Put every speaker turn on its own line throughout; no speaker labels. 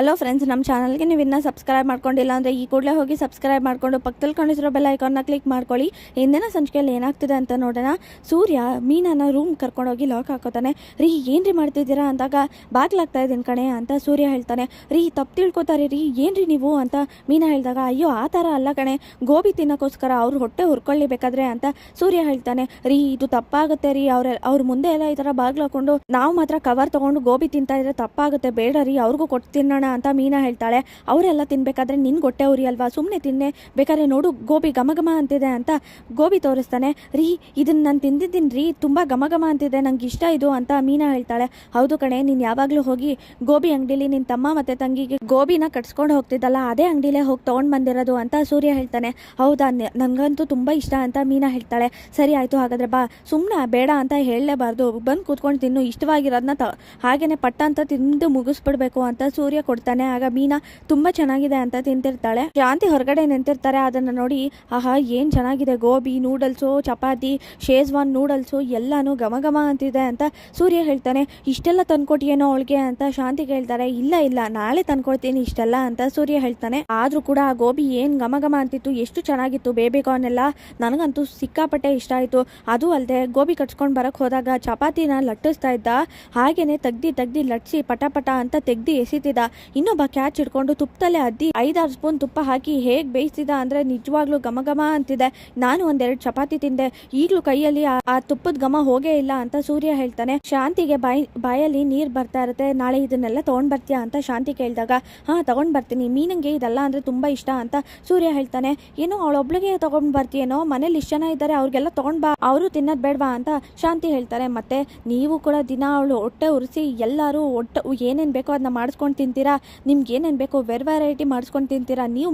Hello friends ನಮ್ಮ ಚಾನಲ್ಗೆ ನೀವು ಇನ್ನೂ ಸಬ್ಸ್ಕ್ರೈಬ್ ಮಾಡ್ಕೊಂಡಿಲ್ಲ ಅಂದರೆ ಈ ಕೂಡಲೇ ಹೋಗಿ ಸಬ್ಸ್ಕ್ರೈಬ್ ಮಾಡಿಕೊಂಡು ಪಕ್ಕದಲ್ಲಿ ಕಾಣಿಸಿರೋ ಬೆಲ್ ಐಕಾನ್ನ ಕ್ಲಿಕ್ ಮಾಡ್ಕೊಳ್ಳಿ. ಹಿಂದಿನ ಸಂಚಿಕೆಯಲ್ಲಿ ಏನಾಗ್ತಿದೆ ಅಂತ ನೋಡೋಣ. ಸೂರ್ಯ ಮೀನನ್ನು ರೂಮ್ ಕರ್ಕೊಂಡೋಗಿ ಲಾಕ್ ಹಾಕೋತಾನೆ. ರೀ, ಏನ್ರಿ ಮಾಡ್ತಿದ್ದೀರಾ ಅಂದಾಗ, ಬಾಗ್ಲಾಗ್ತಾ ಇದ್ದೀನಿ ಕಣೆ ಅಂತ ಸೂರ್ಯ ಹೇಳ್ತಾನೆ. ರೀ, ತಪ್ಪು ತಿಳ್ಕೊತಾರೆ ರೀ, ಏನ್ರಿ ನೀವು ಅಂತ ಮೀನಾ ಹೇಳಿದಾಗ, ಅಯ್ಯೋ, ಆ ಥರ ಅಲ್ಲ ಕಣೆ. ಗೋಬಿ ತಿನ್ನೋಕ್ಕೋಸ್ಕರ ಅವ್ರ ಹೊಟ್ಟೆ ಹುರ್ಕೊಳ್ಳಿ ಬೇಕಾದ್ರೆ ಅಂತ ಸೂರ್ಯ ಹೇಳ್ತಾನೆ. ರೀ, ಇದು ತಪ್ಪಾಗುತ್ತೆ ರೀ. ಅವ್ರ ಅವ್ರ ಮುಂದೆ ಎಲ್ಲ ಈ ಥರ ಬಾಗ್ಲಾಕೊಂಡು ನಾವು ಮಾತ್ರ ಕವರ್ ತಗೊಂಡು ಗೋಬಿ ತಿಂತಾ ಇದ್ರೆ ತಪ್ಪಾಗುತ್ತೆ. ಬೇಡ ರೀ, ಅವ್ರಿಗೂ ಕೊಟ್ಟು ತಿನ್ನೋಣ. ಅಂತ ಮೀನಾ ಹೇಳ್ತಾಳೆ. ಅವರೆಲ್ಲ ತಿನ್ಬೇಕಾದ್ರೆ ನಿನ್ ಗೊಟ್ಟೆ ಉರಿ ಅಲ್ವಾ? ಸುಮ್ಮನೆ ತಿನ್ನೆ. ಬೇಕಾದ್ರೆ ನೋಡು, ಗೋಬಿ ಘಮ ಘಮ ಅಂತಿದೆ ಅಂತ ಗೋಬಿ ತೋರಿಸ್ತಾನೆ. ರೀ ಇದನ್ನ ನಾನು ತಿಂದಿದ್ದೀನಿ ರೀ, ತುಂಬ ಘಮ ಘಮ ಅಂತಿದೆ, ನಂಗೆ ಇಷ್ಟ ಇದು ಅಂತ ಮೀನಾ ಹೇಳ್ತಾಳೆ. ಹೌದು ಕಣೆ, ನೀನು ಯಾವಾಗಲೂ ಹೋಗಿ ಗೋಬಿ ಅಂಗಡಿಲಿ ನಿನ್ನ ತಮ್ಮ ಮತ್ತೆ ತಂಗಿಗೆ ಗೋಬಿನ ಕಟ್ಸ್ಕೊಂಡು ಹೋಗ್ತಿದ್ದಲ್ಲ, ಅದೇ ಅಂಗಡಿಲೇ ಹೋಗಿ ತೊಗೊಂಡು ಬಂದಿರೋದು ಅಂತ ಸೂರ್ಯ ಹೇಳ್ತಾನೆ. ಹೌದಾ ನಂಗಂತೂ ತುಂಬ ಇಷ್ಟ ಅಂತ ಮೀನಾ ಹೇಳ್ತಾಳೆ. ಸರಿ ಆಯಿತು, ಹಾಗಾದ್ರೆ ಬಾ. ಸುಮ್ಮನೆ ಬೇಡ ಅಂತ ಹೇಳಲೇಬಾರ್ದು. ಬಂದು ಕೂತ್ಕೊಂಡು ತಿನ್ನು ಇಷ್ಟವಾಗಿರೋದನ್ನ ತ, ಹಾಗೇನೆ ಪಟ್ಟ ಅಂತ ತಿಂದು ಮುಗಿಸ್ಬಿಡ್ಬೇಕು ಅಂತ ಸೂರ್ಯ ಕೊಡ್ತಾನೆ ಆಗ ಮೀನಾ ತುಂಬಾ ಚೆನ್ನಾಗಿದೆ ಅಂತ ತಿಂತಿರ್ತಾಳೆ. ಶಾಂತಿ ಹೊರಗಡೆ ನಿಂತಿರ್ತಾರೆ. ಅದನ್ನ ನೋಡಿ, ಆಹಾ, ಏನು ಚೆನ್ನಾಗಿದೆ gobi noodles chapati Schezwan noodles ಎಲ್ಲಾನು ಘಮ ಘಮ ಅಂತಿದೆ ಅಂತ ಸೂರ್ಯ ಹೇಳ್ತಾನೆ. ಇಷ್ಟೆಲ್ಲ ತಂದ್ಕೊಟ್ಟಿಯೇನೋ ಅವಳಿಗೆ ಅಂತ ಶಾಂತಿ ಹೇಳ್ತಾರೆ ಇಲ್ಲ ಇಲ್ಲ, ನಾಳೆ ತಂದ್ಕೊಡ್ತೀನಿ ಇಷ್ಟೆಲ್ಲ ಅಂತ ಸೂರ್ಯ ಹೇಳ್ತಾನೆ. ಆದ್ರೂ ಕೂಡ ಆ ಗೋಬಿ ಏನ್ ಘಮ ಘಮ ಅಂತಿತ್ತು, ಎಷ್ಟು ಚೆನ್ನಾಗಿತ್ತು ಬೇಬಿ ಕಾರ್ನ್ ಎಲ್ಲ ನನಗಂತೂ ಸಿಕ್ಕಾಪಟ್ಟೆ ಇಷ್ಟ ಆಯ್ತು. ಅದು ಅಲ್ಲದೆ ಗೋಬಿ ಕಟ್ಸ್ಕೊಂಡು ಬರಕ್ ಹೋದಾಗ ಚಪಾತಿನ ಲಟ್ಟಿಸ್ತಾ ಇದ್ದ. ಹಾಗೇನೆ ತೆಗ್ದಿ ತೆಗ್ದಿ ಲಟ್ಸಿ ಪಟ ಪಟ ಅಂತ ತೆಗ್ದಿ ಎಸಿತಿದ್ದ. ಇನ್ನೊಬ್ಬ ಕ್ಯಾಚ್ ಹಿಡ್ಕೊಂಡು ತುಪ್ಪದಲ್ಲೇ ಅದ್ದಿ ಐದಾರು ಸ್ಪೂನ್ ತುಪ್ಪ ಹಾಕಿ ಹೇಗ್ ಬೇಯಿಸಿದ ಅಂದ್ರೆ ನಿಜವಾಗ್ಲೂ ಘಮ ಘಮ ಅಂತಿದೆ. ನಾನು ಒಂದೆರಡು ಚಪಾತಿ ತಿಂದೆ. ಈಗಲೂ ಕೈಯಲ್ಲಿ ಆ- ತುಪ್ಪದ ಘಮ ಹೋಗೇ ಇಲ್ಲ ಅಂತ ಸೂರ್ಯ ಹೇಳ್ತಾನೆ. ಶಾಂತಿಗೆ ಬಾಯಿ ಬಾಯಲ್ಲಿ ನೀರ್ ಬರ್ತಾ ಇರುತ್ತೆ. ನಾಳೆ ಇದನ್ನೆಲ್ಲ ತಗೊಂಡ್ ಬರ್ತೀಯಾ ಅಂತ ಶಾಂತಿ ಕೇಳಿದಾಗ, ಹಾ, ತಗೊಂಡ್ ಬರ್ತೀನಿ. ಮೀನಿಗೆ ಇದೆಲ್ಲ ಅಂದ್ರೆ ತುಂಬಾ ಇಷ್ಟ ಅಂತ ಸೂರ್ಯ ಹೇಳ್ತಾನೆ. ಏನೋ ಅವಳೊಬ್ಳಿಗೆ ತಗೊಂಡ್ ಬರ್ತೀಯೇನೋ? ಮನೇಲಿ ಇಷ್ಟು ಜನ ಇದ್ದಾರೆ ಅವ್ರಿಗೆಲ್ಲ ತಗೊಂಡ್ ಬಾ. ಅವರು ತಿನ್ನೋದ್ ಬೇಡವಾ? ಅಂತ ಶಾಂತಿ ಹೇಳ್ತಾರೆ ಮತ್ತೆ, ನೀವು ಕೂಡ ದಿನ ಅವಳು ಹೊಟ್ಟೆ ಉರಿಸಿ ಎಲ್ಲರೂ ಒಟ್ಟು ಏನೇನು ಬೇಕೋ ಅದನ್ನ ಮಾಡಿಸ್ಕೊಂಡು ತಿಂತೀರಾ? ನಿಮ್ಗೆ ಏನೇನು ಬೇಕೋ ವೆರ್ ವೆರೈಟಿ ಮಾಡಿಸ್ಕೊಂಡು ತಿಂತೀರಾ? ನೀವು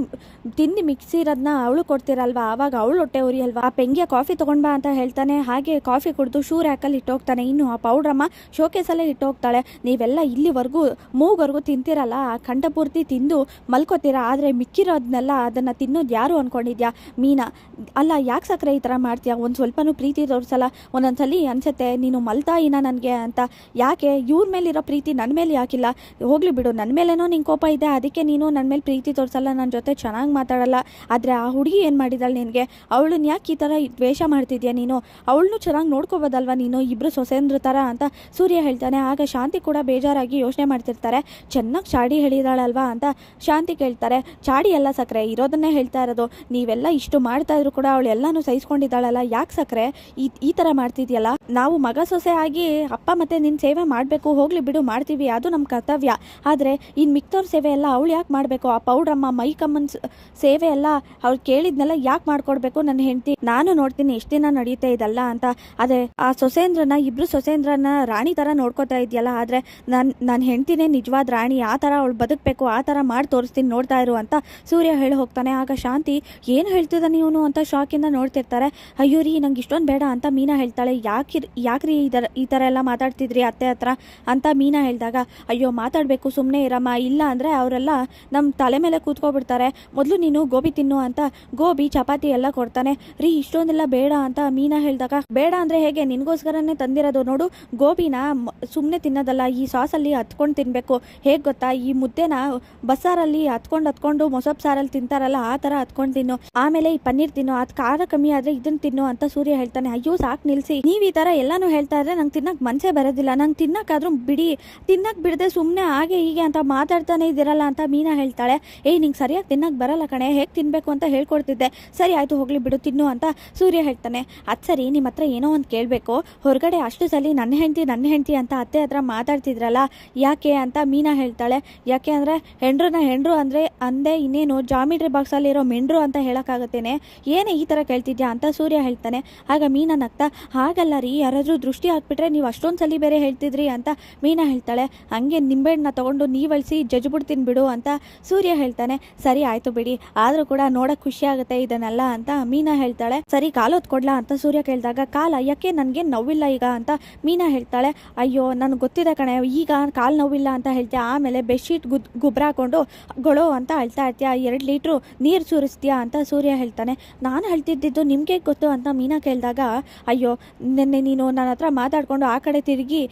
ತಿಂದು ಮಿಕ್ಸಿ ಇರೋದನ್ನ ಅವಳು ಕೊಡ್ತೀರಲ್ವಾ? ಆವಾಗ ಅವಳು ಹೊಟ್ಟೆ ಉರಿಯಲ್ವಾ? ಆ ಪೆಂಗಿಯ ಕಾಫಿ ತೊಗೊಂಡ್ಬಾ ಅಂತ ಹೇಳ್ತಾನೆ. ಹಾಗೆ ಕಾಫಿ ಕುಡಿದು ಶೂ ರ್ಯಾಕಲ್ಲಿ ಇಟ್ಟೋಗ್ತಾನೆ. ಇನ್ನು ಆ ಪೌಡ್ರಮ್ಮ ಶೋಕೇಸಲ್ಲೇ ಇಟ್ಟೋಗ್ತಾಳೆ. ನೀವೆಲ್ಲ ಇಲ್ಲಿವರೆಗೂ, ಮೂಗ್ವರೆಗೂ ತಿಂತೀರಲ್ಲ? ಆ ಕಂಠಪೂರ್ತಿ ತಿಂದು ಮಲ್ಕೋತೀರಾ? ಆದರೆ ಮಿಕ್ಕಿರೋದನ್ನೆಲ್ಲ ಅದನ್ನು ತಿನ್ನೋದು ಯಾರು ಅಂದ್ಕೊಂಡಿದ್ಯಾ ಮೀನಾ, ಅಲ್ಲ ಯಾಕೆ ಸಕ್ಕರೆ ಈ ಥರ ಮಾಡ್ತೀಯಾ? ಒಂದು ಸ್ವಲ್ಪನೂ ಪ್ರೀತಿ ತೋರಿಸಲ್ಲ. ಒಂದೊಂದ್ಸಲಿ ಅನ್ಸುತ್ತೆ, ನೀನು ಮಲ್ತಾಯಿನ ನನಗೆ ಅಂತ. ಯಾಕೆ? ಇವ್ರ ಮೇಲಿರೋ ಪ್ರೀತಿ ನನ್ನ ಮೇಲೆ ಯಾಕಿಲ್ಲ? ಹೋಗ್ಲಿ ಬಿಡು ನನ್ನ ಮೇಲೇನೋ ನಿಂಗೆ ಕೋಪ ಇದೆ, ಅದಕ್ಕೆ ನೀನು ನನ್ನ ಮೇಲೆ ಪ್ರೀತಿ ತೋರಿಸಲ್ಲ ನನ್ನ ಜೊತೆ ಚೆನ್ನಾಗಿ ಮಾತಾಡಲ್ಲ. ಆದರೆ ಆ ಹುಡುಗಿ ಏನು ಮಾಡಿದಾಳೆ ನಿನಗೆ? ಅವಳನ್ನ ಯಾಕೆ ಈ ಥರ ದ್ವೇಷ ಮಾಡ್ತಿದ್ಯಾ ನೀನು? ಅವಳನ್ನು ಚೆನ್ನಾಗಿ ನೋಡ್ಕೋಬೋದಲ್ವ ನೀನು? ಇಬ್ಬರು ಸೊಸೆಂದ್ರ ಥರ ಅಂತ ಸೂರ್ಯ ಹೇಳ್ತಾನೆ. ಆಗ ಶಾಂತಿ ಕೂಡ ಬೇಜಾರಾಗಿ ಯೋಚನೆ ಮಾಡ್ತಿರ್ತಾರೆ. ಚೆನ್ನಾಗಿ ಚಾಡಿ ಹೇಳಿದಾಳಲ್ವಾ ಅಂತ ಶಾಂತಿ ಕೇಳ್ತಾರೆ. ಚಾಡಿ ಎಲ್ಲ ಸಕ್ಕರೆ ಇರೋದನ್ನೇ ಹೇಳ್ತಾ ಇರೋದು. ನೀವೆಲ್ಲ ಇಷ್ಟು ಮಾಡ್ತಾ ಇದ್ರು ಕೂಡ ಅವಳು ಎಲ್ಲಾನು ಸಹಿಸ್ಕೊಂಡಿದ್ದಾಳಲ್ಲ. ಯಾಕೆ ಸಕ್ಕರೆ ಈ ಈ ಥರ ಮಾಡ್ತಿದ್ಯಲ್ಲ? ನಾವು ಮಗ ಸೊಸೆ ಆಗಿ ಅಪ್ಪ ಮತ್ತೆ ನಿನ್ನ ಸೇವೆ ಮಾಡಬೇಕು, ಹೋಗ್ಲಿ ಬಿಡು, ಮಾಡ್ತೀವಿ. ಅದು ನಮ್ಮ ಕರ್ತವ್ಯ. ಆದರೆ ಇನ್ನು ಮಿಕ್ತವ್ರ ಸೇವೆ ಎಲ್ಲ ಅವಳು ಯಾಕೆ ಮಾಡಬೇಕು? ಆ ಪೌಡ್ರಮ್ಮ ಮೈಕಮ್ಮನ್ ಸೇವೆ ಎಲ್ಲ ಅವ್ಳು ಕೇಳಿದ್ನೆಲ್ಲ ಯಾಕೆ ಮಾಡ್ಕೊಡ್ಬೇಕು ನನ್ನ ಹೆಂಡತಿ? ನಾನು ನೋಡ್ತೀನಿ ಎಷ್ಟು ದಿನ ನಡೆಯುತ್ತೆ ಇದಲ್ಲ ಅಂತ. ಅದೇ, ಆ ಸೊಸೇಂದ್ರನ, ಇಬ್ರು ಸೊಸೇಂದ್ರನ ರಾಣಿ ಥರ ನೋಡ್ಕೋತಾ ಇದೆಯಲ್ಲ, ಆದರೆ ನನ್ನ ನನ್ನ ಹೆಂಡ್ತಿನೇ ನಿಜವಾದ ರಾಣಿ, ಆ ಥರ ಅವಳು ಬದುಕಬೇಕು, ಆ ಥರ ಮಾಡಿ ತೋರಿಸ್ತೀನಿ ನೋಡ್ತಾ ಇರು ಅಂತ ಸೂರ್ಯ ಹೇಳಿ ಹೋಗ್ತಾನೆ. ಆಗ ಶಾಂತಿ, ಏನು ಹೇಳ್ತಿದ್ದಾನೆ ಇವನು? ಅಂತ ಶಾಕಿಂದ ನೋಡ್ತಿರ್ತಾರೆ. ಅಯ್ಯೋ ರೀ, ನಂಗೆ ಇಷ್ಟೊಂದು ಬೇಡ ಅಂತ ಮೀನಾ ಹೇಳ್ತಾಳೆ. ಯಾಕೆ ಯಾಕ್ರಿ ಈ ಥರ ಈ ಥರ ಎಲ್ಲ ಮಾತಾಡ್ತಿದ್ರಿ ಅತ್ತೆ ಹತ್ರ? ಅಂತ ಮೀನಾ ಹೇಳಿದಾಗ, ಅಯ್ಯೋ, ಮಾತಾಡಬೇಕು ಸುಮ್ಮನೆ ಇರಮ್ಮ. ಇಲ್ಲ ಅಂದರೆ ಅವರೆಲ್ಲ ನಮ್ಮ ತಲೆ ಮೇಲೆ ಕೂತ್ಕೊಬಿಡ್ತಾರೆ. ಮೊದಲು ನೀನು ಗೋಬಿ ತಿನ್ನು ಅಂತ ಗೋಬಿ, ಚಪಾತಿ ಎಲ್ಲ ಕೊಡ್ತಾನೆ. ರೀ, ಇಷ್ಟೊಂದೆಲ್ಲ ಬೇಡ ಅಂತ ಮೀನಾ ಹೇಳಿದಾಗ, ಬೇಡ ಅಂದರೆ ಹೇಗೆ? ನಿನಗೋಸ್ಕರನೇ ತಂದಿರೋದು ನೋಡು, ಗೋಬಿನ ಸುಮ್ಮನೆ ತಿನ್ನೋದಲ್ಲ, ಈ ಸಾಸಲ್ಲಿ ಹತ್ಕೊಂಡು ತಿನ್ನಬೇಕು ಹೇಗೆ ಗೊತ್ತಾ? ಈ ಮುದ್ದೆನ ಬಸ್ಸಾರಲ್ಲಿ ಹತ್ಕೊಂಡು ಹತ್ಕೊಂಡು ಮೊಸಬ್ ಸಾರಲ್ಲಿ ತಿಂತಾರಲ್ಲ, ಆ ಥರ ಹತ್ಕೊಂಡು ತಿನ್ನು. ಆಮೇಲೆ ಈ ಪನ್ನೀರ್ ತಿನ್ನು, ಅದು ಖಾರ ಕಮ್ಮಿ ಆದರೆ ಇದನ್ನು ತಿನ್ನು ಅಂತ ಸೂರ್ಯ ಹೇಳ್ತಾನೆ. ಅಯ್ಯೋ, ಸಾಕು ನಿಲ್ಸಿ. ನೀವು ಈ ಥರ ಎಲ್ಲಾನು ಹೇಳ್ತಾ ಇದ್ರೆ ನಂಗೆ ತಿನ್ನಕ್ಕೆ ಮನಸ್ಸೇ ಬರೋದಿಲ್ಲ. ನಂಗೆ ತಿನ್ನಕ್ಕಾದ್ರೂ ಬಿಡಿ. ತಿನ್ನಕ್ಕೆ ಬಿಡದೆ ಸುಮ್ಮನೆ ಹಾಗೆ ಹೀಗೆ ಅಂತ ಮಾತಾಡ್ತಾನೆ ಇದ್ದೀರಲ್ಲ ಅಂತ ಮೀನಾ ಹೇಳ್ತಾಳೆ, ಏಯ್, ನಿಂಗೆ ಸರಿಯಾಗಿ ತಿನ್ನಕ್ಕೆ ಬರಲ್ಲ ಕಣೆ, ಹೇಗೆ ತಿನ್ನಬೇಕು ಅಂತ ಹೇಳ್ಕೊಡ್ತಿದ್ದೆ. ಸರಿ, ಆಯಿತು, ಹೋಗ್ಲಿ ಬಿಡು, ತಿನ್ನು ಅಂತ ಸೂರ್ಯ ಹೇಳ್ತಾನೆ. ಅದು ಸರಿ ನಿಮ್ಮ ಹತ್ರ ಏನೋ ಒಂದು ಕೇಳಬೇಕು. ಹೊರಗಡೆ ಅಷ್ಟು ಸಲ ನನ್ನ ಹೆಂಡತಿ ನನ್ನ ಹೆಂಡತಿ ಅಂತ ಅತ್ತೆ ಹತ್ರ ಮಾತಾಡ್ತಿದ್ರಲ್ಲ, ಯಾಕೆ ಅಂತ ಮೀನಾ ಹೇಳ್ತಾಳೆ. ಯಾಕೆ ಅಂದರೆ, ಹೆಂಡ್ರನ್ನ ಹೆಂಡ್ರು ಅಂದರೆ, ಅಂದೆ ಇನ್ನೇನು ಜಾಮಿಟ್ರಿ ಬಾಕ್ಸಲ್ಲಿರೋ ಮೆಂಡ್ರು ಅಂತ ಹೇಳೋಕ್ಕಾಗತ್ತೇನೆ. ಏನೇ ಈ ಥರ ಕೇಳ್ತಿದ್ಯಾ ಅಂತ ಸೂರ್ಯ ಹೇಳ್ತಾನೆ. ಆಗ ಮೀನಾ ನಗ್ತಾ, ಹಾಗಲ್ಲ ರೀ, ಯಾರಾದರೂ ದೃಷ್ಟಿ ಹಾಕ್ಬಿಟ್ರೆ ನೀವು ಅಷ್ಟೊಂದು ಸಲ ಬೇರೆ ಹೇಳ್ತಿದ್ರಿ ಅಂತ ಮೀನಾ ಹೇಳ್ತಾಳೆ. ಹಂಗೆ ನಿಂಬೆಹಣ್ಣನ್ನ ತಗೊಂಡು ನೀವು ಅಳಿಸಿ ಜಜ್ಬಿಡ್ತೀನಿ ಬಿಡು ಅಂತ ಸೂರ್ಯ ಹೇಳ್ತಾನೆ. ಸರಿ, ಆಯ್ತು ಬಿಡಿ. ಆದರೂ ಕೂಡ ನೋಡಕ್ ಖುಷಿ ಆಗುತ್ತೆ ಇದನ್ನೆಲ್ಲ ಅಂತ ಮೀನಾ ಹೇಳ್ತಾಳೆ. ಸರಿ ಕಾಲೊತ್ ಕೊಡ್ಲಾ ಅಂತ ಸೂರ್ಯ ಕೇಳಿದಾಗ, ಕಾಲ, ಯಾಕೆ ನನಗೆ ನೋವಿಲ್ಲ ಈಗ ಅಂತ ಮೀನಾ ಹೇಳ್ತಾಳೆ. ಅಯ್ಯೋ, ನನಗೆ ಗೊತ್ತಿದೆ ಕಣೆ, ಈಗ ಕಾಲು ನೋವಿಲ್ಲ ಅಂತ ಹೇಳ್ತೀಯ, ಆಮೇಲೆ ಬೆಡ್ಶೀಟ್ ಗುದ್, ಗುಬ್ರ ಹಾಕೊಂಡು ಗೊಳೋ ಅಂತ ಅಳ್ತಾ ಇರ್ತೀಯ, ಎರಡು ಲೀಟ್ರು ನೀರು ಸುರಿಸ್ತೀಯಾ ಅಂತ ಸೂರ್ಯ ಹೇಳ್ತಾನೆ. ನಾನು ಹೇಳ್ತಿದ್ದಿದ್ದು ನಿಮಗೆ ಗೊತ್ತು ಅಂತ ಮೀನಾ ಕೇಳಿದಾಗ, ಅಯ್ಯೋ, ನಿನ್ನೆ ನೀನು ನನ್ನ ಹತ್ರ ಮಾತಾಡ್ಕೊಂಡು ಆ ಕಡೆ ತಿರುಗಿ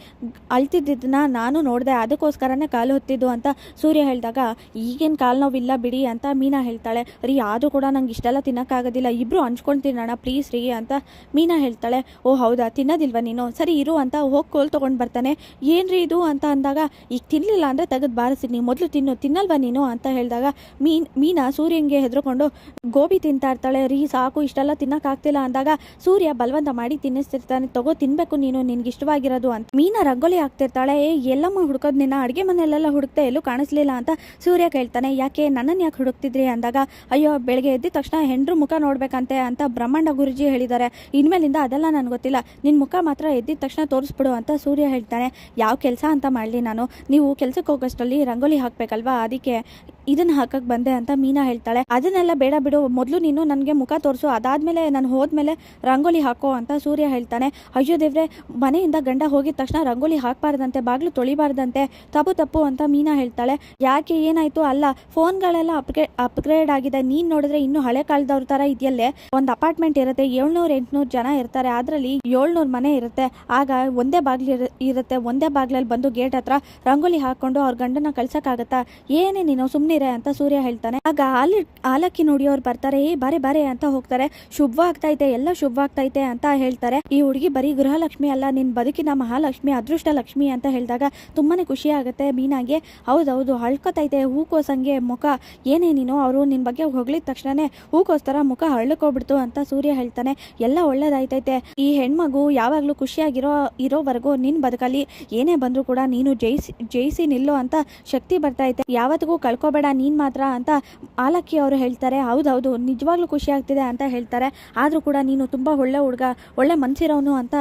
ಅಳ್ತಿದ್ದನ್ನ ನಾನು ನೋಡಿದೆ, ಅದಕ್ಕೋಸ್ಕರನೇ ಕಾಲು ಹೊತ್ತಿದ್ದು ಅಂತ ಅಂತ ಸೂರ್ಯ ಹೇಳಿದಾಗ, ಈಗೇನು ಕಾಲು ನೋವಿಲ್ಲ ಬಿಡಿ ಅಂತ ಮೀನಾ ಹೇಳ್ತಾಳೆ. ರೀ, ಆದರೂ ಕೂಡ ನಂಗೆ ಇಷ್ಟೆಲ್ಲ ತಿನ್ನೋಕ್ಕಾಗೋದಿಲ್ಲ. ಇಬ್ಬರು ಹಂಚ್ಕೊಂಡು ತಿನ್ನೋಣ ಪ್ಲೀಸ್ ರೀ ಅಂತ ಮೀನಾ ಹೇಳ್ತಾಳೆ. ಓ, ಹೌದಾ? ತಿನ್ನೋದಿಲ್ವ ನೀನು? ಸರಿ, ಇರು ಅಂತ ಹೋಗಿ ಕೋಲ್ ತೊಗೊಂಡು ಬರ್ತಾನೆ. ಏನ್ರಿ ಇದು? ಅಂತ ಅಂದಾಗ, ಈಗ ತಿನ್ನಲಿಲ್ಲ ಅಂದರೆ ತೆಗೆದು ಬಾರಿಸ್ತೀನಿ ಮೊದಲು ತಿನ್ನು. ತಿನ್ನಲ್ವಾ ನೀನು? ಅಂತ ಹೇಳಿದಾಗ, ಮೀನ್, ಮೀನಾ ಸೂರ್ಯಂಗೆ ಹೆದರ್ಕೊಂಡು, ಗೋಬಿ ತಿಂತಾ ಇರ್ತಾಳೆ. ರೀ, ಸಾಕು, ಇಷ್ಟೆಲ್ಲ ತಿನ್ನೋಕ್ಕಾಗ್ತಿಲ್ಲ ಅಂದಾಗ, ಸೂರ್ಯ ಬಲವಂತ ಮಾಡಿ ತಿನ್ನಿಸ್ತಿರ್ತಾನೆ. ತಗೋ ತಿನ್ನಬೇಕು ನೀನು. ನಿನ್ಗೆ ಇಷ್ಟವಾಗಿರೋದು ಅಂತ ಮೀನಾ ರಂಗೋಲಿ ಹಾಕ್ತಿರ್ತಾಳೆ. ಎಲ್ಲಮ್ಮ ಹುಡ್ಕೋದು ನಿನ್ನ? ಅಡುಗೆ ಮನೆಯಲ್ಲೆಲ್ಲ ಹುಡುಕ್ತೆ ಎಲ್ಲೂ ಕಾಣಿಸ್ಲಿಲ್ಲ ಅಂತ ಸೂರ್ಯ ಕೇಳ್ತಾನೆ, ಯಾಕೆ ನನ್ನನ್ನು ಯಾಕೆ ಹುಡುಕ್ತಿದ್ರಿ? ಅಂದಾಗ, ಅಯ್ಯೋ, ಬೆಳಗ್ಗೆ ಎದ್ದ ತಕ್ಷಣ ಹೆಂಡ್ರು ಮುಖ ನೋಡ್ಬೇಕಂತೆ ಅಂತ ಬ್ರಹ್ಮಾಂಡ ಗುರುಜಿ ಹೇಳಿದ್ದಾರೆ. ಇನ್ಮೇಲಿಂದ ಅದೆಲ್ಲ ನನಗೆ ಗೊತ್ತಿಲ್ಲ. ನಿನ್ನ ಮುಖ ಮಾತ್ರ ಎದ್ದಿದ ತಕ್ಷಣ ತೋರಿಸ್ಬಿಡು ಅಂತ ಸೂರ್ಯ ಹೇಳ್ತಾನೆ. ಯಾವ ಕೆಲಸ ಅಂತ ಮಾಡಲಿ ನಾನು. ನೀವು ಕೆಲಸಕ್ಕೆ ಹೋಗೋಷ್ಟರಲ್ಲಿ ರಂಗೋಲಿ ಹಾಕಬೇಕಲ್ವಾ? ಅದಕ್ಕೆ ಇದನ್ನ ಹಾಕಕ್ಕೆ ಬಂದೆ ಅಂತ ಮೀನಾ ಹೇಳ್ತಾಳೆ. ಅದನ್ನೆಲ್ಲ ಬೇಡ ಬಿಡು, ಮೊದಲು ನೀನು ನನಗೆ ಮುಖ ತೋರಿಸು, ಅದಾದ್ಮೇಲೆ ನಾನು ಹೋದ್ಮೇಲೆ ರಂಗೋಲಿ ಹಾಕೋ ಅಂತ ಸೂರ್ಯ ಹೇಳ್ತಾನೆ. ಅಯ್ಯೋ ದೇವ್ರೆ, ಮನೆಯಿಂದ ಗಂಡ ಹೋಗಿದ ತಕ್ಷಣ ರಂಗೋಲಿ ಹಾಕಬಾರ್ದಂತೆ, ಬಾಗ್ಲು ತೊಳಿಬಾರ್ದಂತೆ, ತಪ್ಪು ತಪ್ಪು ಅಂತ ಮೀನಾ ಹೇಳ್ತಾಳೆ. ಯಾಕೆ ಏನಾಯ್ತು? ಅಲ್ಲ, ಫೋನ್ಗಳೆಲ್ಲ ಅಪ್ಗ್ರೇಡ್ ಅಪ್ಗ್ರೇಡ್ ಆಗಿದೆ. ನೀನ್ ನೋಡಿದ್ರೆ ಇನ್ನು ಹಳೆ ಕಾಲದವ್ರ ತರ ಇದೆಯಲ್ಲೇ? ಒಂದು ಅಪಾರ್ಟ್ಮೆಂಟ್ ಇರುತ್ತೆ, ಏಳ್ನೂರ್, ಎಂಟುನೂರು ಜನ ಇರ್ತಾರೆ. ಅದರಲ್ಲಿ ಏಳ್ನೂರು ಮನೆ ಇರುತ್ತೆ. ಆಗ ಒಂದೇ ಬಾಗ್ಲಿ ಇರುತ್ತೆ. ಒಂದೇ ಬಾಗ್ಲಲ್ಲಿ ಬಂದು ಗೇಟ್ ಹತ್ರ ರಂಗೋಲಿ ಹಾಕೊಂಡು ಅವ್ರ ಗಂಡನ ಕಳ್ಸಕ್ಕಾಗತ್ತಾ? ಏನೇ ನೀನು ಅಂತ ಸೂರ್ಯ ಹೇಳ್ತಾನೆ. ಆಗ ಆಲಿ, ಆಲಕ್ಕಿ ನೋಡಿಯವ್ರು ಬರ್ತಾರೆ, ಏ, ಬಾರೆ ಬಾರೆ ಅಂತ ಹೋಗ್ತಾರೆ. ಶುಭವಾಗ್ತೈತೆ ಎಲ್ಲ ಶುಭವಾಗ್ತೈತೆ ಅಂತ ಹೇಳ್ತಾರೆ. ಈ ಹುಡುಗಿ ಬರೀ ಗೃಹಲಕ್ಷ್ಮಿ ಅಲ್ಲ, ನಿನ್ ಬದುಕಿನ ಮಹಾಲಕ್ಷ್ಮಿ ಅದೃಷ್ಟ ಲಕ್ಷ್ಮಿ ಅಂತ ಹೇಳಿದಾಗ ತುಂಬಾನೇ ಖುಷಿ ಆಗುತ್ತೆ ಮೀನಾಗೆ. ಹೌದೌದು ಹಳ್ಕೊತೈತೆ ಹೂಕೋಸಂಗೆ ಮುಖ. ಏನೇ ಅವರು ನಿನ್ ಬಗ್ಗೆ ಹೊಗಳಿದ ತಕ್ಷಣನೇ ಹೂಕೋಸ್ತರ ಮುಖ ಹಳ್ಕೋಗ್ಬಿಡ್ತು ಅಂತ ಸೂರ್ಯ ಹೇಳ್ತಾನೆ. ಎಲ್ಲ ಒಳ್ಳೇದಾಯ್ತೈತೆ. ಈ ಹೆಣ್ಮಗು ಯಾವಾಗಲೂ ಖುಷಿಯಾಗಿರೋ, ಇರೋವರೆಗೂ ನಿನ್ ಬದುಕಲ್ಲಿ ಏನೇ ಬಂದ್ರು ಕೂಡ ನೀನು ಜಯಿಸಿ ಜಯಿಸಿ ನಿಲ್ಲೋ ಅಂತ ಶಕ್ತಿ ಬರ್ತೈತೆ ಯಾವತ್ತಿಗೂ ಕಳ್ಕೊಬೇಡ ನೀನ್ ಮಾತ್ರ ಅಂತ ಆಲಕ್ಕಿ ಅವರು ಹೇಳ್ತಾರೆ. ಹೌದೌದು, ನಿಜವಾಗ್ಲೂ ಖುಷಿ ಆಗ್ತಿದೆ ಅಂತ ಹೇಳ್ತಾರೆ. ಆದರೂ ಕೂಡ ನೀನು ತುಂಬ ಒಳ್ಳೆ ಹುಡುಗ, ಒಳ್ಳೆ ಮನ್ಸಿರೋನು ಅಂತ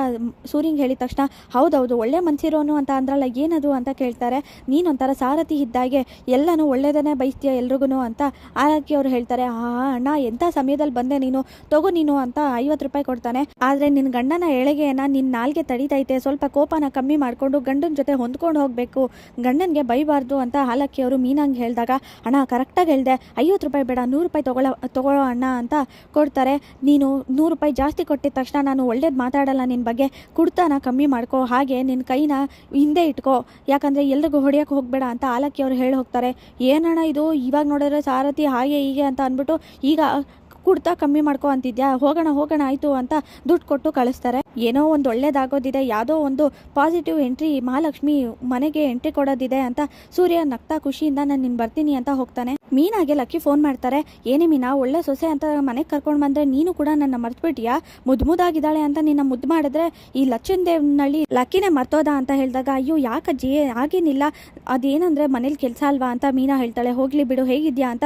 ಸೂರಿಂಗ್ ಹೇಳಿದ ತಕ್ಷಣ, ಹೌದೌದು, ಒಳ್ಳೆ ಮನ್ಸಿರೋನು ಅಂತ ಅಂದ್ರಲ್ಲ ಏನದು ಅಂತ ಕೇಳ್ತಾರೆ. ನೀನೊಂಥರ ಸಾರಥಿ ಇದ್ದಾಗೆ ಎಲ್ಲನೂ ಒಳ್ಳೆಯದನ್ನೇ ಬಯಸ್ತೀಯ ಎಲ್ರಿಗೂ ಅಂತ ಆಲಕ್ಕಿ ಅವರು ಹೇಳ್ತಾರೆ. ಆ, ಅಣ್ಣ ಎಂಥ ಸಮಯದಲ್ಲಿ ಬಂದೆ ನೀನು? ತಗೋ ನೀನು ಅಂತ ಐವತ್ತು ರೂಪಾಯಿ ಕೊಡ್ತಾನೆ. ಆದರೆ ನಿನ್ನ ಗಂಡನ ಏಳಿಗೆಯನ್ನು ನಿನ್ನ ನಾಲ್ಗೆ ತಡಿತೈತೆ. ಸ್ವಲ್ಪ ಕೋಪನ ಕಮ್ಮಿ ಮಾಡಿಕೊಂಡು ಗಂಡನ ಜೊತೆ ಹೊಂದ್ಕೊಂಡು ಹೋಗಬೇಕು. ಗಂಡನಿಗೆ ಬೈಬಾರ್ದು ಅಂತ ಆಲಕ್ಕಿ ಅವರು ಮೀನಂಗೆ ಹೇಳಿದಾಗ ಅಣ್ಣ ಕರೆಕ್ಟಾಗಿ ಹೇಳಿದೆ, ಐವತ್ತು ರೂಪಾಯಿ ಬೇಡ, ನೂರು ರೂಪಾಯಿ ತೊಗೊಳ್ಳೋ ತೊಗೊಳ್ಳೋ ಅಣ್ಣ ಅಂತ ಕೊಡ್ತಾರೆ. ನೀನು ನೂರು ರೂಪಾಯಿ ಜಾಸ್ತಿ ಕೊಟ್ಟಿದ ತಕ್ಷಣ ನಾನು ಒಳ್ಳೇದು ಮಾತಾಡಲ್ಲ ನಿನ್ನ ಬಗ್ಗೆ, ಕುಡ್ತಾನ ಕಮ್ಮಿ ಮಾಡ್ಕೋ, ಹಾಗೆ ನಿನ್ನ ಕೈನ ಹಿಂದೆ ಇಟ್ಕೋ. ಯಾಕಂದರೆ ಎಲ್ರಿಗೂ ಹೊಡೆಯೋಕೆ ಹೋಗಬೇಡ ಅಂತ ಆಲಕ್ಕಿ ಅವರು ಹೇಳಿ ಹೋಗ್ತಾರೆ. ಏನಣ್ಣ ಇದು? ಇವಾಗ ನೋಡಿದ್ರೆ ಸಾರಥಿ ಹಾಗೆ ಹೀಗೆ ಅಂತ ಅಂದ್ಬಿಟ್ಟು ಈಗ ಕುಡ್ತಾ ಕಮ್ಮಿ ಮಾಡ್ಕೊ ಅಂತಿದ್ಯಾ? ಹೋಗೋಣ ಹೋಗೋಣ, ಆಯಿತು ಅಂತ ದುಡ್ಡು ಕೊಟ್ಟು ಕಳಿಸ್ತಾರೆ. ಏನೋ ಒಂದು ಒಳ್ಳೇದಾಗೋದಿದೆ, ಯಾವುದೋ ಒಂದು ಪಾಸಿಟಿವ್ ಎಂಟ್ರಿ ಮಹಾಲಕ್ಷ್ಮಿ ಮನೆಗೆ ಎಂಟ್ರಿ ಕೊಡೋದಿದೆ ಅಂತ ಸೂರ್ಯ ನಗ್ತಾ ಖುಷಿಯಿಂದ, ನಾನು ನಿನ್ನ ಬರ್ತೀನಿ ಅಂತ ಹೋಗ್ತಾನೆ. ಮೀನಾಗೆ ಲಕ್ಕಿ ಫೋನ್ ಮಾಡ್ತಾರೆ. ಏನೇ ಮೀನಾ, ಒಳ್ಳೆ ಸೊಸೆ ಅಂತ ಮನೆಗೆ ಕರ್ಕೊಂಡು ಬಂದರೆ ನೀನು ಕೂಡ ನನ್ನ ಮರ್ತ್ಬಿಟ್ಟಿಯಾ ಮುದ್ದು ಮುದ್ದಾಗಿದ್ದಾಳೆ ಅಂತ ನಿನ್ನ ಮುದ್ದು ಮಾಡಿದ್ರೆ ಈ ಲಚ್ಚನ್ ದೇವ್ನಳ್ಳಿ ಲಕ್ಕಿನೇ ಮರ್ತೋದ? ಅಂತ ಹೇಳಿದಾಗ, ಅಯ್ಯೋ ಯಾಕಜ್ಜಿ ಆಗೇನಿಲ್ಲ ಅದೇನಂದ್ರೆ ಮನೇಲಿ ಕೆಲಸ ಅಲ್ವಾ? ಅಂತ ಮೀನಾ ಹೇಳ್ತಾಳೆ. ಹೋಗ್ಲಿ ಬಿಡು, ಹೇಗಿದ್ಯಾ? ಅಂತ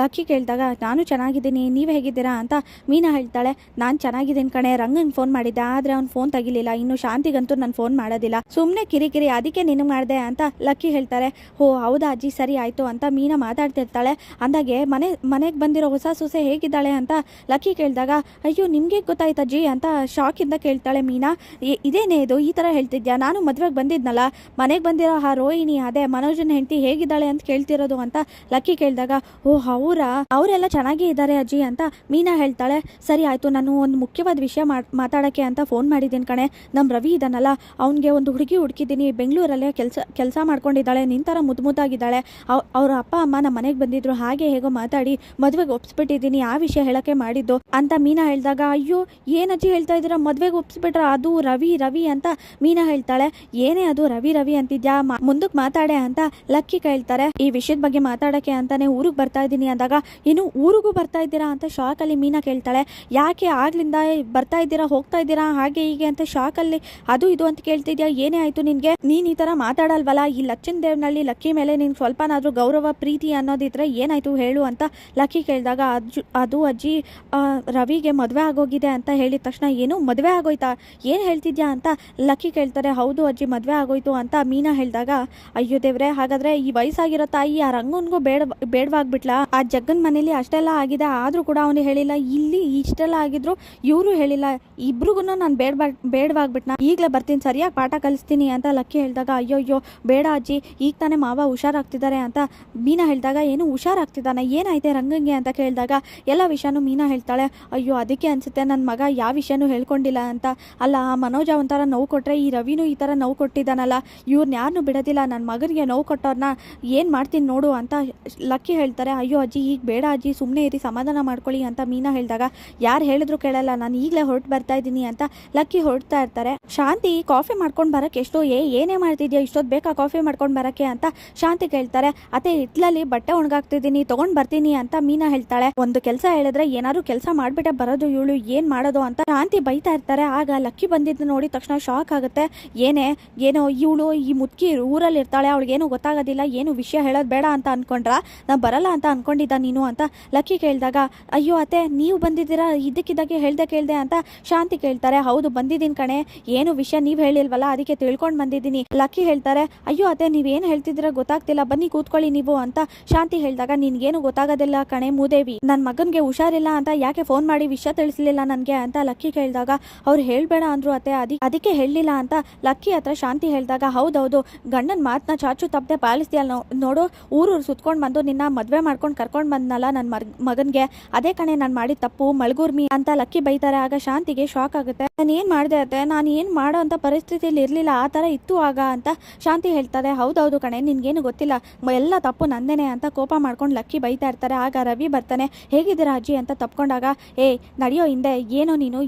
ಲಕ್ಕಿ ಕೇಳಿದಾಗ, ನಾನು ಚೆನ್ನಾಗಿದ್ದೀನಿ, ನೀವು ಹೇಗಿದ್ದೀರಾ ಅಂತ ಮೀನಾ ಹೇಳ್ತಾಳೆ. ನಾನು ಚೆನ್ನಾಗಿದ್ದೀನಿ ಕಣೆ. ರಂಗನ್ ಫೋನ್ ಮಾಡಿದ್ದೆ. ಆದರೆ ಅವ್ನು ಫೋನ್ ತೆಗಿಲಿಲ್ಲ. ಇನ್ನು ಶಾಂತಿಗಂತೂ ನಾನು ಫೋನ್ ಮಾಡೋದಿಲ್ಲ. ಸುಮ್ಮನೆ ಕಿರಿಕಿರಿ, ಅದಕ್ಕೆ ನಿನಗೆ ಮಾಡಿದೆ? ಅಂತ ಲಕ್ಕಿ ಹೇಳ್ತಾರೆ. ಹೋ, ಹೌದಾ ಅಜ್ಜಿ? ಸರಿ ಆಯಿತು ಅಂತ ಮೀನಾ ಮಾತಾಡ್ತಿರ್ತಾಳೆ. ಅಂದಾಗೆ ಮನೆ, ಮನೆಗೆ ಬಂದಿರೋ ಹೊಸ ಸೊಸೆ ಹೇಗಿದ್ದಾಳೆ ಅಂತ ಲಕ್ಕಿ ಕೇಳಿದಾಗ, ಅಯ್ಯೋ, ನಿಮಗೆ ಗೊತ್ತಾಯ್ತು ಅಜ್ಜಿ? ಅಂತ ಶಾಕಿಂದ ಕೇಳ್ತಾಳೆ ಮೀನಾ. "ಇ- ಇದೇನೇ ಇದು? ಈ ಥರ ಹೇಳ್ತಿದ್ಯಾ? ನಾನು ಮದುವೆಗೆ ಬಂದಿದ್ನಲ್ಲ. ಮನೆಗೆ ಬಂದಿರೋ ಆ ರೋಹಿಣಿ, ಅದೇ ಮನೋಜನ ಹೆಂಡತಿ ಹೇಗಿದ್ದಾಳೆ ಅಂತ ಕೇಳ್ತಿರೋದು ಅಂತ ಲಕ್ಕಿ ಕೇಳಿದಾಗ, ಓ ಅವರ ಅವರೆಲ್ಲ ಚೆನ್ನಾಗೇ ಇದ್ದಾರೆ ಅಜ್ಜಿ ಅಂತ ಮೀನಾ ಹೇಳ್ತಾಳೆ, ಸರಿ ಆಯಿತು, ನಾನು ಒಂದು ಮುಖ್ಯವಾದ ವಿಷಯ ಮಾತಾಡೋಕ್ಕೆ ಅಂತ ಫೋನ್ ಮಾಡಿದ್ದೀನಿ ಕಣೆ. ನಮ್ಮ ರವಿ ಇದಾನಲ್ಲ, ಅವನಿಗೆ ಒಂದು ಹುಡುಗಿ ಹುಡುಕಿದ್ದೀನಿ. ಬೆಂಗಳೂರಲ್ಲೇ ಕೆಲಸ ಕೆಲಸ ಮಾಡ್ಕೊಂಡಿದ್ದಾಳೆ, ನಿಂತರ ಮುದ್ದಾಗಿದ್ದಾಳೆ ಅವ್- ಅವ್ರ ಅಪ್ಪ, ಅಮ್ಮ ನಮ್ಮ ಮನೆಗೆ ಬಂದಿದ್ರು, ಹಾಗೆ ಹೇಗೋ ಮಾತಾಡಿ ಮದುವೆಗೆ ಒಪ್ಸ್ಬಿಟ್ಟಿದ್ದೀನಿ, ಆ ವಿಷಯ ಹೇಳಕ್ಕೆ ಮಾಡಿದ್ದು. ಅಂತ ಮೀನಾ ಹೇಳಿದಾಗ, ಅಯ್ಯೋ ಏನಜ್ಜಿ ಹೇಳ್ತಾ ಇದ್ದೀರಾ? ಮದುವೆಗೆ ಒಪ್ಸ್ಬಿಟ್ರ? ಅದು ರವಿ ರವಿ ಅಂತ ಮೀನಾ ಹೇಳ್ತಾಳೆ. ಏನೇ ಅದು ರವಿ ರವಿ ಅಂತಿದ್ಯಾ? ಮುಂದಕ್ಕೆ ಮಾತಾಡೆ ಅಂತ ಲಕ್ಕಿ ಕೇಳ್ತಾರೆ. ಈ ವಿಷಯದ ಬಗ್ಗೆ ಮಾತಾಡೋಕ್ಕೆ ಅಂತಾನೆ ಊರಿಗೆ ಬರ್ತಾ ಇದ್ದೀನಿ ಅಂದಾಗ ಏನು ಊರಿಗೂ ಬರ್ತಾ ಇದ್ದೀರಾ? ಅಂತ ಶಾಕಲ್ಲಿ ಮೀನಾ ಕೇಳ್ತಾಳೆ, ಯಾಕೆ ಆಗ್ಲಿಂದ ಬರ್ತಾ ಇದ್ದೀರಾ, ಹೋಗ್ತಾ ಇದ್ದೀರಾ, ಹಾಗೆ ಹೀಗೆ ಅಂತ ಶಾಕಲ್ಲಿ ಅದು ಇದು ಅಂತ ಕೇಳ್ತಿದ್ಯಾ, ಏನೇ ಆಯ್ತು ನಿನ್ಗೆ? ನೀನ್ ಈ ತರ ಮಾತಾಡಲ್ವಲ್ಲ, ಈ ಲಚ್ಚನ್ ದೇವ್ನಲ್ಲಿ ಲಕ್ಕಿ ಮೇಲೆ ನೀನು ಸ್ವಲ್ಪನಾದರೂ ಗೌರವ, ಪ್ರೀತಿ ಅನ್ನೋದಿದ್ರೆ ಏನಾಯ್ತು ಹೇಳು ಅಂತ ಲಕ್ಕಿ ಕೇಳಿದಾಗ, ಅಜ್ಜು, ಅದು ಅಜ್ಜಿ ರವಿಗೆ ಮದುವೆ ಆಗೋಗಿದೆ ಅಂತ ಹೇಳಿದ ತಕ್ಷಣ ಏನು ಮದುವೆ ಆಗೋಯ್ತಾ? ಏನು ಹೇಳ್ತಿದ್ಯಾ ಅಂತ ಲಕ್ಕಿ ಕೇಳ್ತಾರೆ, ಹೌದು ಅಜ್ಜಿ, ಮದುವೆ ಆಗೋಯ್ತು ಅಂತ ಮೀನಾ ಹೇಳಿದಾಗ, ಅಯ್ಯೋ ದೇವ್ರೆ, ಹಾಗಾದ್ರೆ ಈ ವಯಸ್ಸಾಗಿರೋ ತಾಯಿ ಆ ರಂಗನ್ಗೂ ಬೇಡ ಬೇಡವಾಗ್ಬಿಟ್ಲಾ? ಆ ಜಗ್ಗನ್ ಮನೇಲಿ ಅಷ್ಟೆಲ್ಲ ಆಗಿದೆ, ಆದ್ರೂ ಕೂಡ ಅವನು ಹೇಳಿಲ್ಲ, ಇಲ್ಲಿ ಇಷ್ಟೆಲ್ಲ ಆಗಿದ್ರು ಇವರು ಹೇಳಿಲ್ಲ ಇಬ್ರಿಗೂ ನಾನು ಬೇಡ ಬೇಡವಾಗ್ಬಿಟ್ನಾ, ಈಗಲೇ ಬರ್ತೀನಿ, ಸರಿಯಾಗಿ ಪಾಠ ಕಲಿಸ್ತೀನಿ ಅಂತ ಲಕ್ಕಿ ಹೇಳಿದಾಗ ಅಯ್ಯೋ ಅಯ್ಯೋ ಬೇಡ ಅಜ್ಜಿ, ಈಗ ತಾನೇ ಮಾವ ಹುಷಾರಾಗ್ತಿದ್ದಾರೆ ಅಂತ ಮೀನಾ ಹೇಳಿದಾಗ, ಏನು ಹುಷಾರಾಗ್ತಿದ್ದಾನೆ, ಏನಾಯ್ತೆ ರಂಗಂಗೆ ಅಂತ ಕೇಳಿದಾಗ, ಎಲ್ಲ ವಿಷಯನೂ ಮೀನಾ ಹೇಳ್ತಾಳೆ, ಅಯ್ಯೋ, ಅದಕ್ಕೆ ಅನ್ಸುತ್ತೆ ನನ್ನ ಮಗ ಯಾವ ವಿಷಯನೂ ಹೇಳ್ಕೊಂಡಿಲ್ಲ ಅಂತ. ಅಲ್ಲ, ಆ ಮನೋಜ ಒಂಥರ ನೋವು ಕೊಟ್ಟರೆ ಈ ರವಿನೂ ಈ ಥರ ನೋವು ಕೊಟ್ಟಿದ್ದಾನಲ್ಲ ಇವ್ರನ್ನ ಯಾರನ್ನೂ ಬಿಡೋದಿಲ್ಲ ನನ್ನ ಮಗನಿಗೆ ನೋವು ಕೊಟ್ಟವ್ರನ್ನ ಏನು ಮಾಡ್ತೀನಿ ನೋಡು ಅಂತ ಲಕ್ಕಿ ಹೇಳ್ತಾರೆ, ಅಯ್ಯೋ ಅಜ್ಜಿ, ಈಗ ಬೇಡ ಅಜ್ಜಿ ಸುಮ್ಮನೆ ಇರಿ, ಸಮಾಧಾನ ಮಾಡ್ಕೊಳ್ಳಿ ಅಂತ ಮೀನಾ ಹೇಳಿದಾಗ, ಯಾರು ಹೇಳಿದ್ರು ಕೇಳಲ್ಲ, ನಾನು ಈಗಲೇ ಹೊರಟು ಬರ್ತಾ ಇದ್ದೀನಿ ಅಂತ ಲಕ್ಕಿ ಹೊರಡ್ತಾ ಇರ್ತಾರೆ. ಶಾಂತಿ ಕಾಫಿ ಮಾಡ್ಕೊಂಡು ಬರಕ್ಕೆ ಎಷ್ಟು, ಏ, ಏನೇ ಮಾಡ್ತಿದ್ಯಾ ಇಷ್ಟೊತ್ತು ಬೇಕಾ ಕಾಫಿ ಮಾಡ್ಕೊಂಡು ಬರಕ್ಕೆ? ಅಂತ ಶಾಂತಿ ಕೇಳ್ತಾರೆ. ಅತ್ತೆ ಹಿಟ್ಲಲ್ಲಿ ಬಟ್ಟೆ ಒಣಗಾಕ್ತಿದ್ದೀನಿ, ತೊಗೊಂಡು ಬರ್ತೀನಿ ಅಂತ ಮೀನಾ ಹೇಳ್ತಾಳೆ. ಒಂದು ಕೆಲಸ ಹೇಳಿದ್ರೆ ಏನಾದ್ರು ಕೆಲಸ ಮಾಡಿಬಿಟ್ಟೆ ಬರೋದು ಇವಳು, ಏನು ಮಾಡೋದು? ಅಂತ ಶಾಂತಿ ಬೈತಾ ಇರ್ತಾರೆ. ಆಗ ಲಕ್ಕಿ ಬಂದಿದ್ದು ನೋಡಿ ತಕ್ಷಣ ಶಾಕ್ ಆಗುತ್ತೆ. ಏನೇ, ಏನೋ ಇವಳು ಈ ಮುದ್ಕಿ ಊರಲ್ಲಿ ಇರ್ತಾಳೆ, ಅವಳಿಗೇನು ಗೊತ್ತಾಗೋದಿಲ್ಲ, ಏನು ವಿಷಯ ಹೇಳೋದು ಬೇಡ ಅಂತ ಅನ್ಕೊಂಡ್ರ? ನಾನು ಬರಲ್ಲ ಅಂತ ಅನ್ಕೊಂಡಿದ್ದ ನೀನು? ಅಂತ ಲಕ್ಕಿ ಕೇಳಿದಾಗ ಅಯ್ಯೋ ಅತ್ತೆ, ನೀವು ಬಂದಿದ್ದೀರಾ? ಇದಕ್ಕಿದ್ದಾಗೆ ಹೇಳ್ದೆ ಕೇಳ್ದೆ ಅಂತ ಶಾಂತಿ ಕೇಳ್ತಾರೆ. ಹೌದು, ಬಂದಿದ್ದೀನಿ ಕಣೆ. ಏನು ವಿಷಯ ನೀವು ಹೇಳಿಲ್ವಲ್ಲ, ಅದಕ್ಕೆ ತಿಳ್ಕೊಂಡು ಬಂದಿದ್ದೀನಿ. ಲಕ್ಕಿ ಹೇಳ್ತಾರೆ, ಅಯ್ಯೋ ಅತ್ತೆ ನೀವೇನು ಹೇಳ್ತಿದ್ದೀರಾ? ಗೊತ್ತಾಗ್ತಿಲ್ಲ. ಬನ್ನಿ ಕೂತ್ಕೊಳ್ಳಿ ನೀವು ಅಂತ ಶಾಂತಿ ಹೇಳಿದಾಗ, ನಿನ್ಗೇನು ಗೊತ್ತಾಗೋದಿಲ್ಲ ಕಣೆ ಮೂದೇವಿ. ನನ್ನ ಮಗನಿಗೆ ಹುಷಾರಿಲ್ಲ ಅಂತ ಯಾಕೆ ಫೋನ್ ಮಾಡಿ ವಿಷಯ ತಿಳಿಸ್ಲಿಲ್ಲ ನನಗೆ? ಅಂತ ಲಕ್ಕಿ ಕೇಳಿದಾಗ, ಅವ್ರು ಹೇಳಬೇಡ ಅಂದ್ರು ಅತ್ತೆ, ಅದಿ, ಅದಕ್ಕೆ ಹೇಳಲಿಲ್ಲ ಅಂತ ಲಕ್ಕಿ ಹತ್ರ ಶಾಂತಿ ಹೇಳಿದಾಗ, ಹೌದೌದು, ಗಂಡನ ಮಾತನ್ನ ಚಾಚು ತಪ್ಪದೆ ಪಾಲಿಸ್ತೀಯಲ್ಲ ನೋಡು, ಊರೂರು ಸುತ್ಕೊಂಡು ಬಂದು ನಿನ್ನ ಮದುವೆ ಮಾಡ್ಕೊಂಡು ಕರ್ಕೊಂಡು ಬಂದ್ನಲ್ಲ ನನ್ನ ಮಗನಿಗೆ. ಅದೇ ಕಣೆ, ನಾನು ಮಾಡಿದ ತಪ್ಪು ಮಲ್ಗೂರ್ಮಿ ಅಂತ ಲಕ್ಕಿ ಬೈತಾರೆ, ಆಗ ಶಾಂತಿಗೆ ಶಾಕ್ ಆಗುತ್ತೆ. ನಾನು ಏನು ಮಾಡಿದೆ ಅತ್ತೆ? ನಾನು ಏನು ಮಾಡೋ ಅಂತ ಪರಿಸ್ಥಿತಿಯಲ್ಲಿ ಇರಲಿಲ್ಲ, ಆ ಥರ ಇತ್ತು ಆಗ ಅಂತ ಶಾಂತಿ ಹೇಳ್ತಾರೆ ಹೌದೌದು ಕಣೆ, ನಿನ್ಗೇನು ಗೊತ್ತಿಲ್ಲ. ಎಲ್ಲ ತಪ್ಪು ನಂದೇನೆ ಅಂತ ಕೋಪ ಮಾಡ್ಕೊಂಡು ಲಕ್ಕಿ ಬೈತಾ ಇರ್ತಾರೆ. ಆಗ ರವಿ ಬರ್ತಾನೆ, ಹೇಗಿದ್ದೀರಾ ಅಜ್ಜಿ? ಅಂತ ತಪ್ಕೊಂಡಾಗ, ಏ, ನಡೆಯೋ ಹಿಂದೆ, ಏನೋ ನೀನು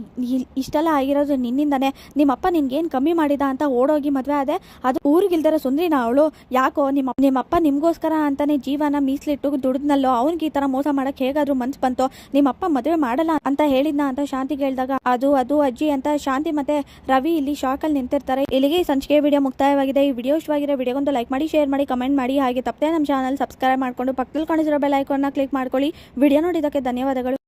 ಇಷ್ಟೆಲ್ಲ ಆಗಿರೋದು ನಿನ್ನಿಂದನೇ. ನಿಮ್ಮಪ್ಪ ನಿನ್ಗೇನು ಕಮ್ಮಿ ಮಾಡಿದ ಅಂತ ಓಡೋಗಿ ಮದುವೆ ಆದೆ? ಅದು ಊರಿಗಿಲ್ದಿರೋ ಸುಂದ್ರಿನ ಅವಳು. ಯಾಕೋ ನಿಮ್ಮ, ನಿಮ್ಮಪ್ಪ ನಿಮಗೋಸ್ಕರ ಅಂತಾನೆ ಜೀವನ ಮೀಸಲಿಟ್ಟು ದುಡಿದ್ನಲ್ಲೋ, ಅವ್ನಿಗೆ ಈ ಥರ ಮೋಸ ಮಾಡಕ್ಕೆ ಹೇಗಾದರೂ ಮನ್ಸು ಬಂತು? ನಿಮ್ಮಪ್ಪ ಮದುವೆ ಮಾಡಲ್ಲ ಅಂತ ಹೇಳಿದ್ನ ಅಂತ ಶಾಂತಿ ಕೇಳಿದಾಗ ಅದು ಅದು ಅಜ್ಜಿ ಅಂತ ಶಾಂತಿ ಮತ್ತೆ ರವಿ ಇಲ್ಲಿ ಶಾಕಲ್ಲಿ ನಿಂತಿರ್ತಾರೆ. ಇಲ್ಲಿಗೆ ಸಂಚಿಕೆ ವಿಡಿಯೋ ಮುಕ್ತಾಯವಾಗಿದೆ. ಈ ವಿಡಿಯೋ ಇಷ್ಟವಾಗಿರೋ ವಿಡಿಯೋಗೊಂದು ಲೈಕ್ ಮಾಡಿ ಶೇರ್ ಮಾಡಿ ಕಮೆಂಟ್ ಮಾಡಿ. ಹಾಗೆ ತಪ್ಪದೆ ನಮ್ಮ ಚಾನಲ್ ಸಬ್ಸ್ಕ್ರೈಬ್ ಮಾಡಿಕೊಂಡು ಪಕ್ಕದಲ್ಲಿ ಕಾಣಿಸಿರೋ ಬೆಲ್ ಐಕಾನ್ನ ಕ್ಲಿಕ್ ಮಾಡ್ಕೊಳ್ಳಿ. ವಿಡಿಯೋ ನೋಡಿದ್ದಕ್ಕೆ ಧನ್ಯವಾದಗಳು.